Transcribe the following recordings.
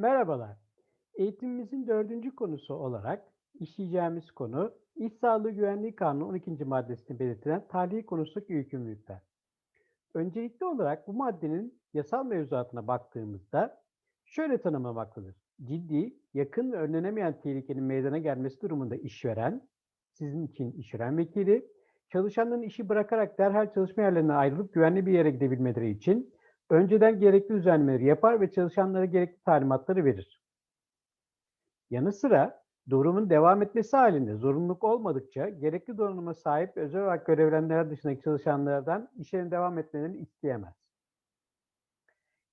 Merhabalar. Eğitimimizin dördüncü konusu olarak işleyeceğimiz konu İş Sağlığı Güvenliği Kanunu 12. maddesinde belirtilen tahliye konusundaki yükümlülükler. Öncelikli olarak bu maddenin yasal mevzuatına baktığımızda şöyle tanımlamaktadır. Ciddi, yakın ve önlenemeyen tehlikenin meydana gelmesi durumunda işveren, sizin için işveren vekili, çalışanların işi bırakarak derhal çalışma yerlerine ayrılıp güvenli bir yere gidebilmeleri için önceden gerekli düzenlemeleri yapar ve çalışanlara gerekli talimatları verir. Yanı sıra durumun devam etmesi halinde zorunluluk olmadıkça gerekli donanıma sahip ve özel olarak görevlenenler dışındaki çalışanlardan işlerine devam etmelerini isteyemez.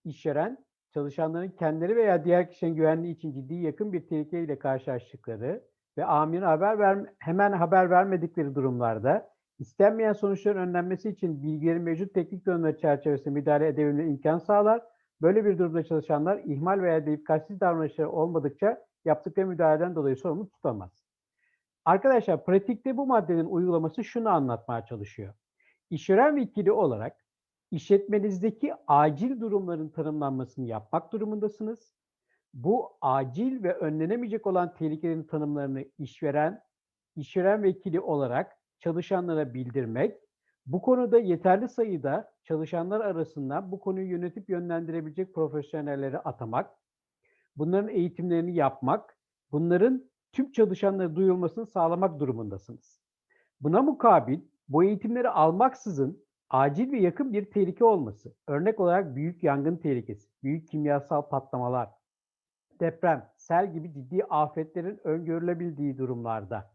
İşveren, çalışanların kendileri veya diğer kişinin güvenliği için ciddi yakın bir tehlikeyle karşılaştıkları ve amirin haber ver, hemen haber vermedikleri durumlarda istenmeyen sonuçların önlenmesi için bilgilerin mevcut teknik donanımları çerçevesinde müdahale edebilme imkan sağlar. Böyle bir durumda çalışanlar ihmal veya dikkatsiz davranışları olmadıkça yaptıkları müdahaleden dolayı sorumlu tutamaz. Arkadaşlar pratikte bu maddenin uygulaması şunu anlatmaya çalışıyor. İşveren vekili olarak işletmenizdeki acil durumların tanımlanmasını yapmak durumundasınız. Bu acil ve önlenemeyecek olan tehlikelerin tanımlarını işveren, işveren vekili olarak çalışanlara bildirmek, bu konuda yeterli sayıda çalışanlar arasında bu konuyu yönetip yönlendirebilecek profesyonelleri atamak, bunların eğitimlerini yapmak, bunların tüm çalışanlara duyulmasını sağlamak durumundasınız. Buna mukabil bu eğitimleri almaksızın acil ve yakın bir tehlike olması, örnek olarak büyük yangın tehlikesi, büyük kimyasal patlamalar, deprem, sel gibi ciddi afetlerin öngörülebildiği durumlarda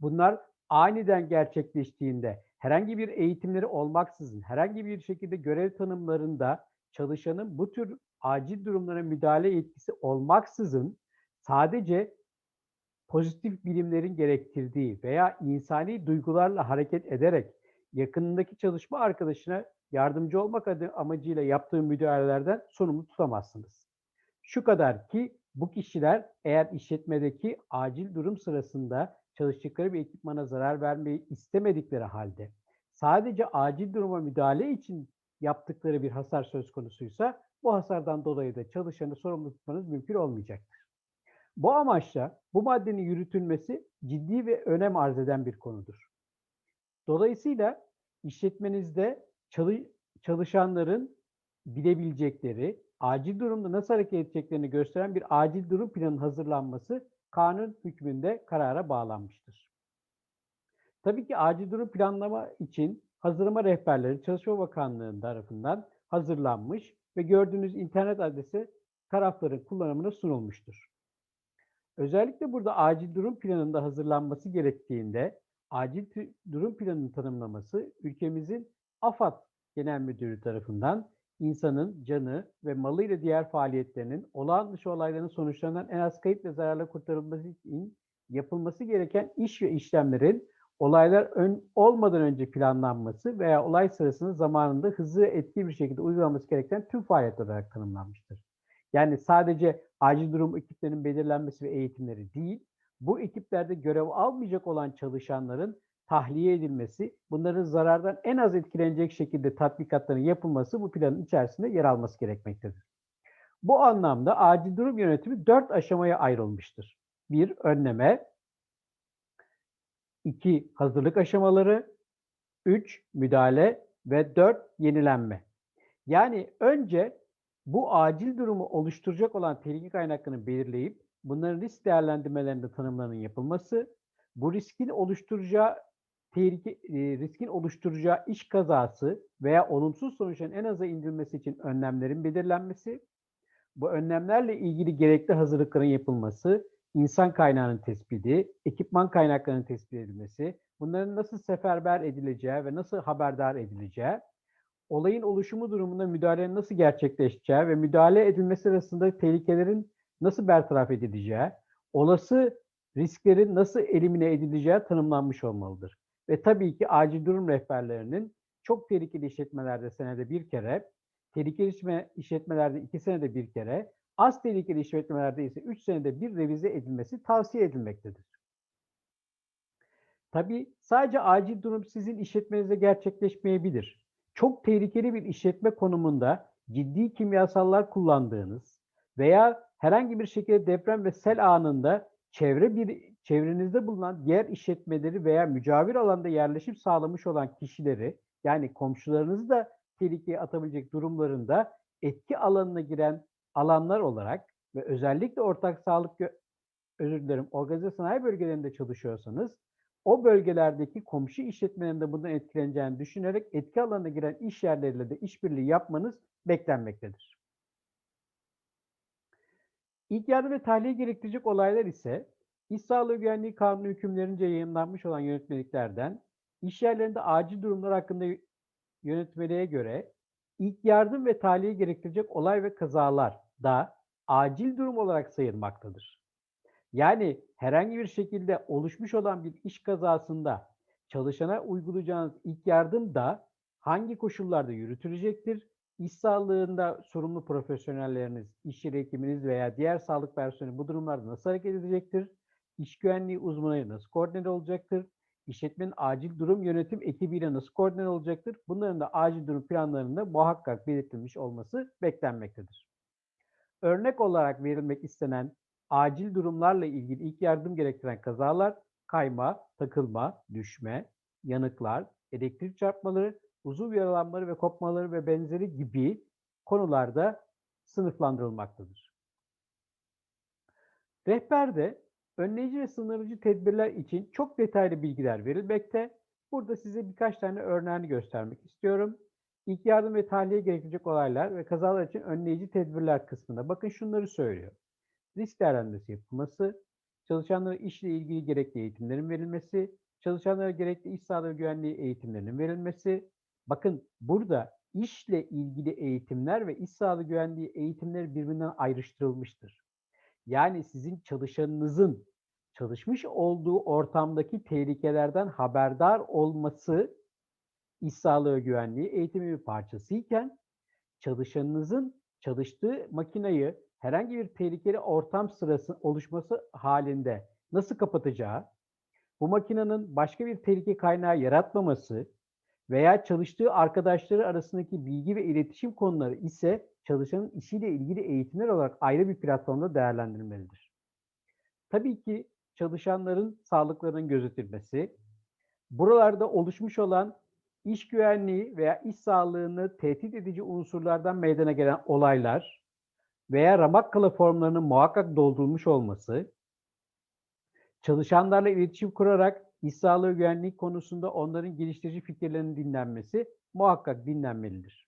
bunlar aniden gerçekleştiğinde herhangi bir eğitimleri olmaksızın, herhangi bir şekilde görev tanımlarında çalışanın bu tür acil durumlara müdahale yetkisi olmaksızın sadece pozitif bilimlerin gerektirdiği veya insani duygularla hareket ederek yakınındaki çalışma arkadaşına yardımcı olmak adı amacıyla yaptığı müdahalelerden sorumlu tutamazsınız. Şu kadar ki bu kişiler eğer işletmedeki acil durum sırasında çalıştıkları bir ekipmana zarar vermeyi istemedikleri halde sadece acil duruma müdahale için yaptıkları bir hasar söz konusuysa bu hasardan dolayı da çalışanı sorumlu tutmanız mümkün olmayacaktır. Bu amaçla bu maddenin yürütülmesi ciddi ve önem arz eden bir konudur. Dolayısıyla işletmenizde çalışanların bilebilecekleri, acil durumda nasıl hareket edeceklerini gösteren bir acil durum planının hazırlanması kanun hükmünde karara bağlanmıştır. Tabii ki acil durum planlama için hazırlama rehberleri Çalışma Bakanlığı tarafından hazırlanmış ve gördüğünüz internet adresi tarafların kullanımına sunulmuştur. Özellikle burada acil durum planında hazırlanması gerektiğinde acil durum planının tanımlaması ülkemizin AFAD Genel Müdürü tarafından insanın canı ve malı ile diğer faaliyetlerinin olağan dışı olayların sonuçlarından en az kayıp ve zararla kurtarılması için yapılması gereken iş ve işlemlerin olaylar ön, olmadan önce planlanması veya olay sırasında zamanında hızlı ve etki bir şekilde uygulanması gereken tüm faaliyetler olarak tanımlanmıştır. Yani sadece acil durum ekiplerinin belirlenmesi ve eğitimleri değil, bu ekiplerde görev almayacak olan çalışanların tahliye edilmesi, bunların zarardan en az etkilenecek şekilde tatbikatların yapılması bu planın içerisinde yer alması gerekmektedir. Bu anlamda acil durum yönetimi dört aşamaya ayrılmıştır. Bir, önleme. iki hazırlık aşamaları. Üç, müdahale. Ve dört, yenilenme. Yani önce bu acil durumu oluşturacak olan tehlike kaynaklarını belirleyip bunların risk değerlendirmelerinde tanımlarının yapılması, bu riskin oluşturacağı tehlike, e, riskin oluşturacağı iş kazası veya olumsuz sonuçların en aza indirilmesi için önlemlerin belirlenmesi, bu önlemlerle ilgili gerekli hazırlıkların yapılması, insan kaynağının tespiti, ekipman kaynaklarının tespit edilmesi, bunların nasıl seferber edileceği ve nasıl haberdar edileceği, olayın oluşumu durumunda müdahalenin nasıl gerçekleşeceği ve müdahale edilmesi sırasında tehlikelerin nasıl bertaraf edileceği, olası risklerin nasıl elimine edileceği tanımlanmış olmalıdır. Ve tabii ki acil durum rehberlerinin çok tehlikeli işletmelerde senede bir kere, tehlikeli işletmelerde iki senede bir kere, az tehlikeli işletmelerde ise üç senede bir revize edilmesi tavsiye edilmektedir. Tabii sadece acil durum sizin işletmenizde gerçekleşmeyebilir. Çok tehlikeli bir işletme konumunda ciddi kimyasallar kullandığınız veya herhangi bir şekilde deprem ve sel anında çevre bir çevrenizde bulunan diğer işletmeleri veya mücavir alanda yerleşim sağlamış olan kişileri yani komşularınızı da tehlikeye atabilecek durumlarında etki alanına giren alanlar olarak ve özellikle ortak sağlık özür dilerim organize sanayi bölgelerinde çalışıyorsanız o bölgelerdeki komşu işletmelerinde bundan etkileneceğini düşünerek etki alanına giren iş yerleriyle de işbirliği yapmanız beklenmektedir. İlk yardım ve tahliye gerektirecek olaylar ise İş Sağlığı Güvenliği Kanunu hükümlerince yayınlanmış olan yönetmeliklerden iş yerlerinde acil durumlar hakkında yönetmeliğe göre ilk yardım ve tahliye gerektirecek olay ve kazalar da acil durum olarak sayılmaktadır. Yani herhangi bir şekilde oluşmuş olan bir iş kazasında çalışana uygulayacağınız ilk yardım da hangi koşullarda yürütülecektir? İş sağlığında sorumlu profesyonelleriniz, iş yeri hekiminiz veya diğer sağlık personeli bu durumlarda nasıl hareket edecektir? İş güvenliği uzmanı nasıl koordine olacaktır? İşletmenin acil durum yönetim ekibiyle nasıl koordine olacaktır? Bunların da acil durum planlarında muhakkak belirtilmiş olması beklenmektedir. Örnek olarak verilmek istenen acil durumlarla ilgili ilk yardım gerektiren kazalar kayma, takılma, düşme, yanıklar, elektrik çarpmaları, uzuv yaralanmaları ve kopmaları ve benzeri gibi konularda sınıflandırılmaktadır. Rehberde önleyici ve sınırıcı tedbirler için çok detaylı bilgiler verilmekte. Burada size birkaç tane örneğini göstermek istiyorum. İlk yardım ve tahliye gerekecek olaylar ve kazalar için önleyici tedbirler kısmında bakın şunları söylüyor. Risk değerlendirmesi yapılması, çalışanlara işle ilgili gerekli eğitimlerin verilmesi, çalışanlara gerekli iş sağlığı güvenliği eğitimlerinin verilmesi. Bakın burada işle ilgili eğitimler ve iş sağlığı güvenliği eğitimleri birbirinden ayrıştırılmıştır. Yani sizin çalışanınızın çalışmış olduğu ortamdaki tehlikelerden haberdar olması iş sağlığı güvenliği eğitimi bir parçası iken çalışanınızın çalıştığı makinayı herhangi bir tehlikeli ortam sırası oluşması halinde nasıl kapatacağı, bu makinenin başka bir tehlike kaynağı yaratmaması veya çalıştığı arkadaşları arasındaki bilgi ve iletişim konuları ise çalışanın işiyle ilgili eğitimler olarak ayrı bir platformda değerlendirilmelidir. Tabii ki çalışanların sağlıklarının gözetilmesi, buralarda oluşmuş olan iş güvenliği veya iş sağlığını tehdit edici unsurlardan meydana gelen olaylar veya Ramakkala formlarının muhakkak doldurulmuş olması, çalışanlarla iletişim kurarak iş sağlığı güvenliği konusunda onların geliştirici fikirlerinin dinlenmesi muhakkak dinlenmelidir.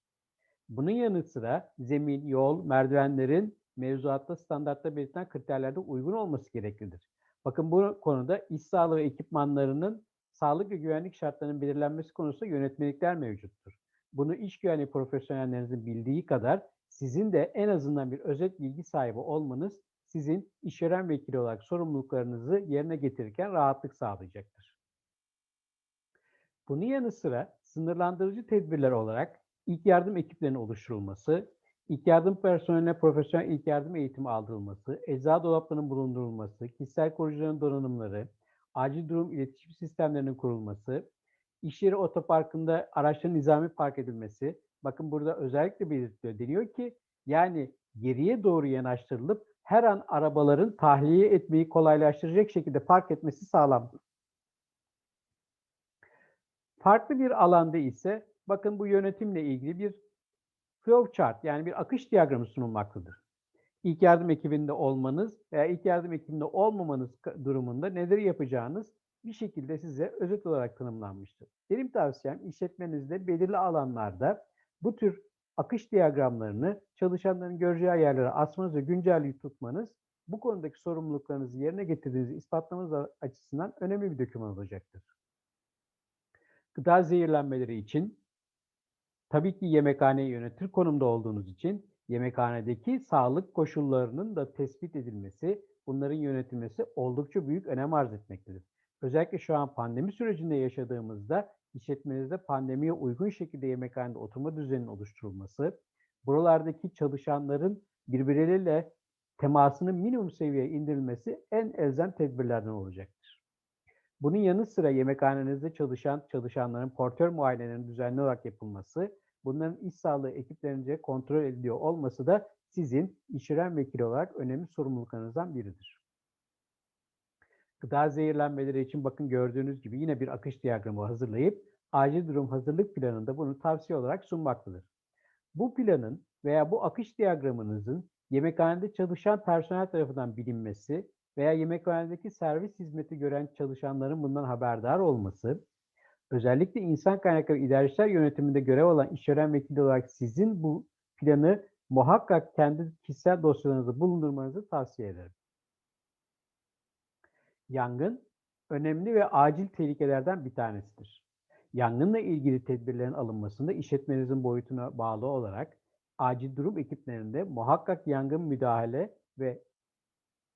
Bunun yanı sıra zemin, yol, merdivenlerin mevzuatta standartta belirtilen kriterlerde uygun olması gereklidir. Bakın bu konuda iş sağlığı ekipmanlarının sağlık ve güvenlik şartlarının belirlenmesi konusunda yönetmelikler mevcuttur. Bunu iş güvenliği profesyonellerinizin bildiği kadar sizin de en azından bir özet bilgi sahibi olmanız sizin işveren vekili olarak sorumluluklarınızı yerine getirirken rahatlık sağlayacaktır. Bunun yanı sıra sınırlandırıcı tedbirler olarak ilk yardım ekiplerinin oluşturulması, ilk yardım personeline profesyonel ilk yardım eğitimi aldırılması, eczacı dolaplarının bulundurulması, kişisel koruyucuların donanımları, acil durum iletişim sistemlerinin kurulması, iş yeri otoparkında araçların nizami park edilmesi, bakın burada özellikle belirtiliyor. Deniyor ki yani geriye doğru yanaştırılıp her an arabaların tahliye etmeyi kolaylaştıracak şekilde park etmesi sağlandı. Farklı bir alanda ise bakın bu yönetimle ilgili bir flow chart yani bir akış diyagramı sunulmaktadır. İlk yardım ekibinde olmanız veya ilk yardım ekibinde olmamanız durumunda neleri yapacağınız bir şekilde size özet olarak tanımlanmıştır. Benim tavsiyem işletmenizde belirli alanlarda bu tür akış diyagramlarını çalışanların göreceği yerlere asmanız ve güncel tutmanız bu konudaki sorumluluklarınızı yerine getirdiğinizi ispatlamanız açısından önemli bir doküman olacaktır. Gıda zehirlenmeleri için tabii ki yemekhaneyi yönetir konumda olduğunuz için yemekhanedeki sağlık koşullarının da tespit edilmesi, bunların yönetilmesi oldukça büyük önem arz etmektedir. Özellikle şu an pandemi sürecinde yaşadığımızda işletmenizde pandemiye uygun şekilde yemekhanede oturma düzeninin oluşturulması, buralardaki çalışanların birbirleriyle temasının minimum seviyeye indirilmesi en elzem tedbirlerden olacaktır. Bunun yanı sıra yemekhanenizde çalışan çalışanların portör muayenelerinin düzenli olarak yapılması, bunların iş sağlığı ekiplerince kontrol ediliyor olması da sizin işveren vekili olarak önemli sorumluluklarınızdan biridir. Gıda zehirlenmeleri için bakın gördüğünüz gibi yine bir akış diyagramı hazırlayıp acil durum hazırlık planında bunu tavsiye olarak sunmaktadır. Bu planın veya bu akış diyagramınızın yemekhanede çalışan personel tarafından bilinmesi veya yemekhanedeki servis hizmeti gören çalışanların bundan haberdar olması, özellikle insan kaynakları idareciler yönetiminde görev alan işveren vekili olarak sizin bu planı muhakkak kendi kişisel dosyalarınızda bulundurmanızı tavsiye ederim. Yangın önemli ve acil tehlikelerden bir tanesidir. Yangınla ilgili tedbirlerin alınmasında işletmenizin boyutuna bağlı olarak acil durum ekiplerinde muhakkak yangın müdahale ve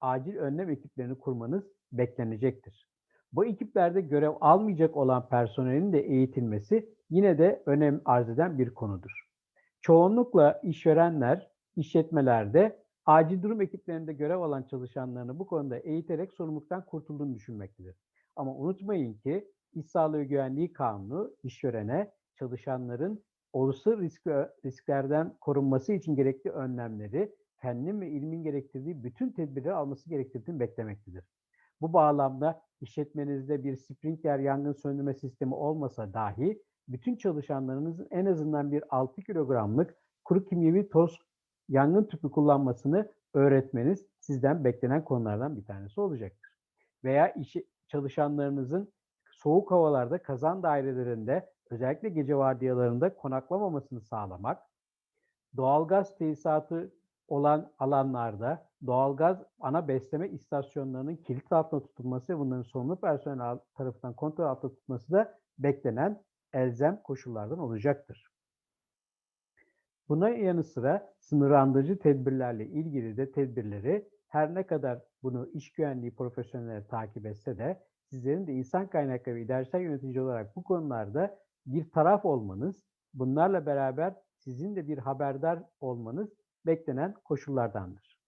acil önlem ekiplerini kurmanız beklenecektir. Bu ekiplerde görev almayacak olan personelin de eğitilmesi yine de önem arz eden bir konudur. Çoğunlukla işverenler, işletmelerde acil durum ekiplerinde görev alan çalışanlarını bu konuda eğiterek sorumluluktan kurtulduğunu düşünmektedir. Ama unutmayın ki İş Sağlığı ve Güvenliği Kanunu işverene çalışanların olası risk, risklerden korunması için gerekli önlemleri, fennin ve ilmin gerektirdiği bütün tedbirleri alması gerektirdiğini beklemektedir. Bu bağlamda işletmenizde bir sprinkler yangın söndürme sistemi olmasa dahi bütün çalışanlarınızın en azından bir 6 kilogramlık kuru kimyevi toz yangın tüpü kullanmasını öğretmeniz sizden beklenen konulardan bir tanesi olacaktır. Veya işi, çalışanlarınızın soğuk havalarda kazan dairelerinde özellikle gece vardiyalarında konaklamamasını sağlamak, doğalgaz tesisatı olan alanlarda doğalgaz ana besleme istasyonlarının kilit altında tutulması ve bunların sorumlu personel tarafından kontrol altında tutulması da beklenen elzem koşullardan olacaktır. Buna yanı sıra sınırlandırıcı tedbirlerle ilgili de tedbirleri her ne kadar bunu iş güvenliği profesyonelleri takip etse de sizlerin de insan kaynakları ve idaresel yönetici olarak bu konularda bir taraf olmanız, bunlarla beraber sizin de bir haberdar olmanız beklenen koşullardandır.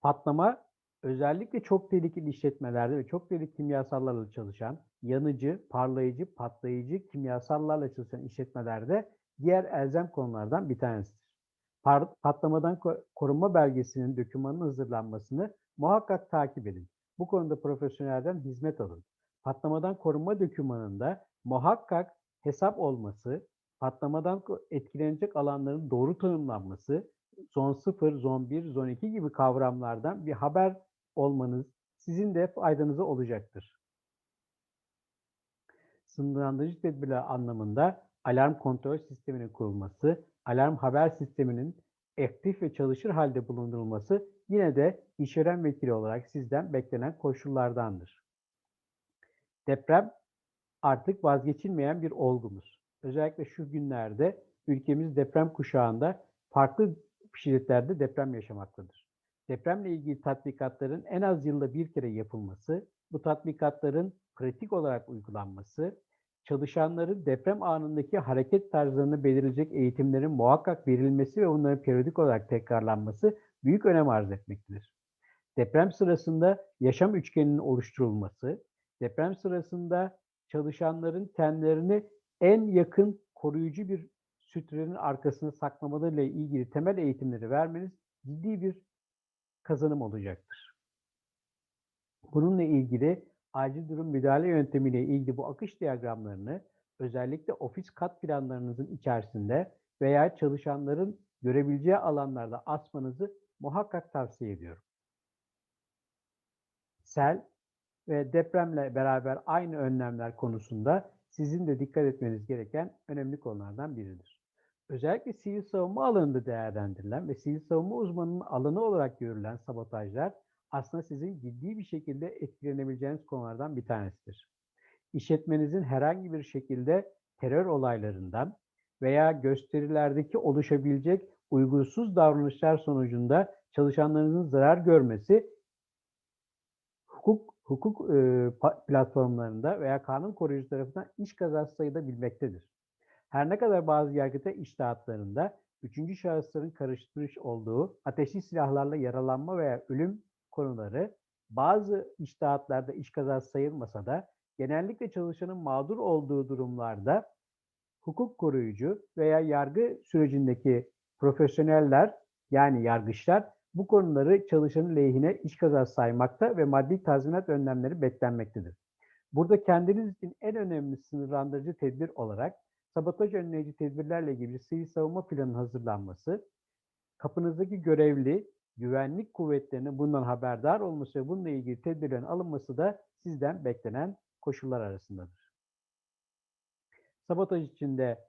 Patlama özellikle çok tehlikeli işletmelerde ve çok tehlikeli kimyasallarla çalışan, yanıcı, parlayıcı, patlayıcı kimyasallarla çalışan işletmelerde diğer elzem konulardan bir tanesidir. Patlamadan korunma belgesinin dokümanının hazırlanmasını muhakkak takip edin. Bu konuda profesyonelden hizmet alın. Patlamadan korunma dokümanında muhakkak hesap olması, patlamadan etkilenecek alanların doğru tanımlanması, zon 0, zon 1, zon 2 gibi kavramlardan bir haber olmanız sizin de faydanıza olacaktır. Sınırlandırıcı tedbirler anlamında alarm kontrol sisteminin kurulması, alarm haber sisteminin aktif ve çalışır halde bulundurulması yine de işveren vekili olarak sizden beklenen koşullardandır. Deprem artık vazgeçilmeyen bir olgumuz. Özellikle şu günlerde ülkemiz deprem kuşağında farklı şiddetlerde deprem yaşamaktadır. Depremle ilgili tatbikatların en az yılda bir kere yapılması, bu tatbikatların pratik olarak uygulanması, çalışanların deprem anındaki hareket tarzlarını belirleyecek eğitimlerin muhakkak verilmesi ve bunların periyodik olarak tekrarlanması büyük önem arz etmektedir. Deprem sırasında yaşam üçgeninin oluşturulması, deprem sırasında çalışanların kendilerini en yakın koruyucu bir sütrenin arkasına saklamalarıyla ilgili temel eğitimleri vermeniz ciddi bir kazanım olacaktır. Bununla ilgili acil durum müdahale yöntemiyle ilgili bu akış diyagramlarını özellikle ofis kat planlarınızın içerisinde veya çalışanların görebileceği alanlarda asmanızı muhakkak tavsiye ediyorum. Sel ve depremle beraber aynı önlemler konusunda sizin de dikkat etmeniz gereken önemli konulardan biridir. Özellikle sivil savunma alanında değerlendirilen ve sivil savunma uzmanının alanı olarak görülen sabotajlar aslında sizin ciddi bir şekilde etkilenebileceğiniz konulardan bir tanesidir. İşletmenizin herhangi bir şekilde terör olaylarından veya gösterilerdeki oluşabilecek uygunsuz davranışlar sonucunda çalışanlarınızın zarar görmesi hukuk hukuk e, platformlarında veya kanun koruyucu tarafından iş kazası sayılabilmektedir. Her ne kadar bazı yargıta iştahatlarında üçüncü şahısların karıştırmış olduğu ateşli silahlarla yaralanma veya ölüm konuları bazı iştahatlarda iş kazası sayılmasa da genellikle çalışanın mağdur olduğu durumlarda hukuk koruyucu veya yargı sürecindeki profesyoneller yani yargıçlar bu konuları çalışanın lehine iş kazası saymakta ve maddi tazminat önlemleri beklenmektedir. Burada kendiniz için en önemli sınırlandırıcı tedbir olarak sabotaj önleyici tedbirlerle bir sivil savunma planının hazırlanması, kapınızdaki görevli güvenlik kuvvetlerinin bundan haberdar olması ve bununla ilgili tedbirlerin alınması da sizden beklenen koşullar arasındadır. Sabotaj içinde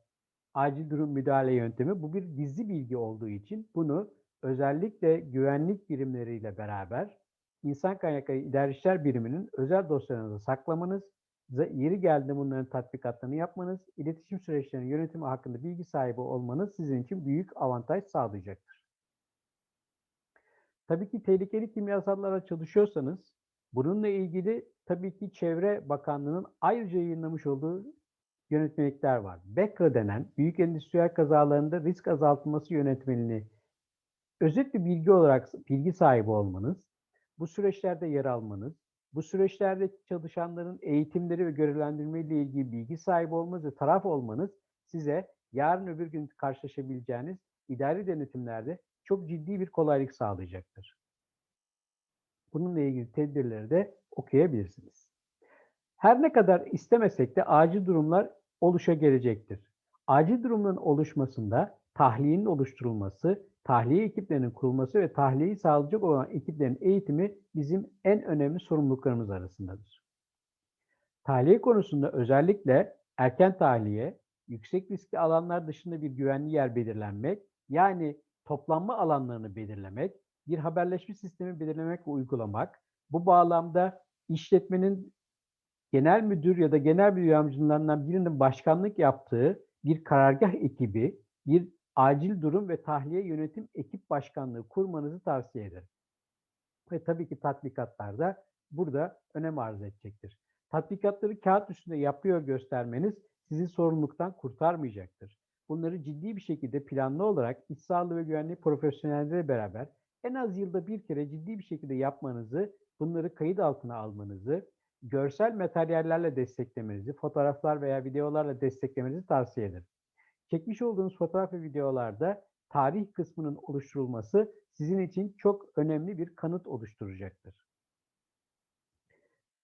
acil durum müdahale yöntemi bu bir gizli bilgi olduğu için bunu özellikle güvenlik birimleriyle beraber insan kaynakları idare işler biriminin özel dosyalarınızı saklamanız, yeri geldiğinde bunların tatbikatlarını yapmanız, iletişim süreçlerinin yönetimi hakkında bilgi sahibi olmanız sizin için büyük avantaj sağlayacaktır. Tabii ki tehlikeli kimyasallara çalışıyorsanız bununla ilgili tabii ki Çevre Bakanlığı'nın ayrıca yayınlamış olduğu yönetmelikler var. BEKRA denen büyük endüstriyel kazalarında risk azaltılması yönetmeliğini özet bir bilgi olarak bilgi sahibi olmanız, bu süreçlerde yer almanız, bu süreçlerde çalışanların eğitimleri ve görevlendirme ile ilgili bilgi sahibi olmanız ve taraf olmanız size yarın öbür gün karşılaşabileceğiniz idari denetimlerde çok ciddi bir kolaylık sağlayacaktır. Bununla ilgili tedbirleri de okuyabilirsiniz. Her ne kadar istemesek de acil durumlar oluşa gelecektir. Acil durumların oluşmasında tahliyenin oluşturulması, tahliye ekiplerinin kurulması ve tahliyeyi sağlayacak olan ekiplerin eğitimi bizim en önemli sorumluluklarımız arasındadır. Tahliye konusunda özellikle erken tahliye, yüksek riskli alanlar dışında bir güvenli yer belirlenmek, yani toplanma alanlarını belirlemek, bir haberleşme sistemi belirlemek ve uygulamak, bu bağlamda işletmenin genel müdür ya da genel bir yardımcılarından birinin başkanlık yaptığı bir karargah ekibi, bir acil durum ve tahliye yönetim ekip başkanlığı kurmanızı tavsiye ederim. Ve tabii ki tatbikatlarda burada önem arz edecektir. Tatbikatları kağıt üstünde yapıyor göstermeniz sizi sorumluluktan kurtarmayacaktır. Bunları ciddi bir şekilde planlı olarak iç sağlığı ve güvenlik profesyonelleriyle beraber en az yılda bir kere ciddi bir şekilde yapmanızı, bunları kayıt altına almanızı, görsel materyallerle desteklemenizi, fotoğraflar veya videolarla desteklemenizi tavsiye ederim. Çekmiş olduğunuz fotoğraf ve videolarda tarih kısmının oluşturulması sizin için çok önemli bir kanıt oluşturacaktır.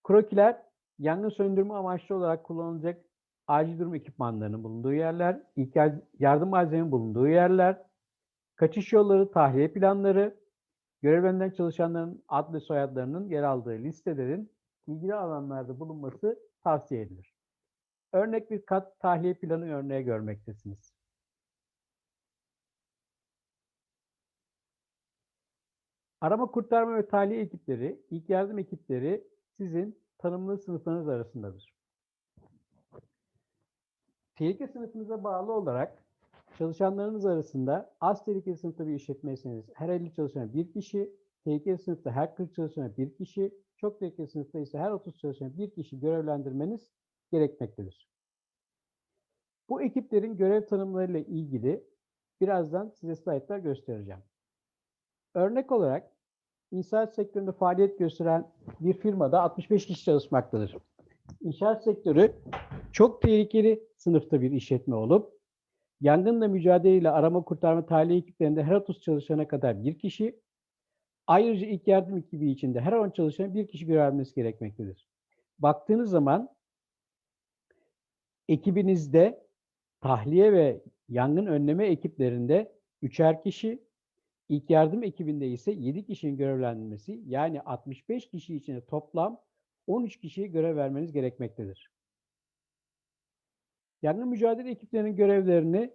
Krokiler, yangın söndürme amaçlı olarak kullanılacak acil durum ekipmanlarının bulunduğu yerler, ilk yardım malzemenin bulunduğu yerler, kaçış yolları, tahliye planları, görevlerinden çalışanların ad ve soyadlarının yer aldığı listelerin ilgili alanlarda bulunması tavsiye edilir. Örnek bir kat tahliye planı örneği görmektesiniz. Arama kurtarma ve tahliye ekipleri, ilk yardım ekipleri sizin tanımlı sınıflarınız arasındadır. Tehlike sınıfınıza bağlı olarak çalışanlarınız arasında az tehlikeli sınıfta bir işletmeyseniz her 50 çalışana bir kişi, tehlikeli sınıfta her 40 çalışana bir kişi, çok tehlikeli sınıfta ise her 30 çalışana bir kişi görevlendirmeniz gerekmektedir. Bu ekiplerin görev tanımlarıyla ilgili birazdan size slaytlar göstereceğim. Örnek olarak inşaat sektöründe faaliyet gösteren bir firmada 65 kişi çalışmaktadır. İnşaat sektörü çok tehlikeli sınıfta bir işletme olup yangınla mücadeleyle arama kurtarma tahliye ekiplerinde her 30 çalışana kadar bir kişi, ayrıca ilk yardım ekibi içinde her 10 çalışan bir kişi görevlenmesi gerekmektedir. Baktığınız zaman ekibinizde tahliye ve yangın önleme ekiplerinde üçer kişi, ilk yardım ekibinde ise 7 kişinin görevlendirilmesi yani 65 kişi içinde toplam 13 kişiye görev vermeniz gerekmektedir. Yangın mücadele ekiplerinin görevlerini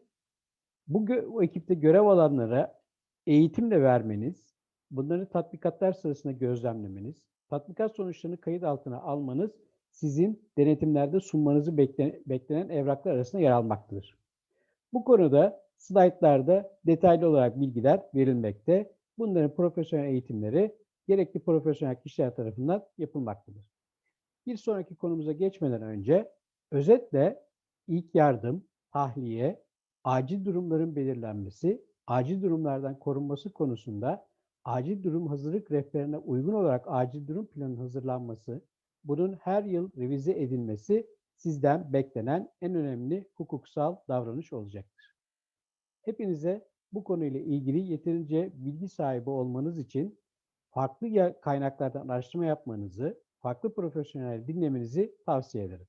bu gö o ekipte görev alanlara eğitimle vermeniz, bunları tatbikatlar sırasında gözlemlemeniz, tatbikat sonuçlarını kayıt altına almanız sizin denetimlerde sunmanızı bekle beklenen evraklar arasında yer almaktadır. Bu konuda slaytlarda detaylı olarak bilgiler verilmekte. Bunların profesyonel eğitimleri gerekli profesyonel kişiler tarafından yapılmaktadır. Bir sonraki konumuza geçmeden önce özetle ilk yardım, tahliye, acil durumların belirlenmesi, acil durumlardan korunması konusunda acil durum hazırlık rehberine uygun olarak acil durum planının hazırlanması, bunun her yıl revize edilmesi sizden beklenen en önemli hukuksal davranış olacaktır. Hepinize bu konuyla ilgili yeterince bilgi sahibi olmanız için farklı kaynaklardan araştırma yapmanızı, farklı profesyonel dinlemenizi tavsiye ederim.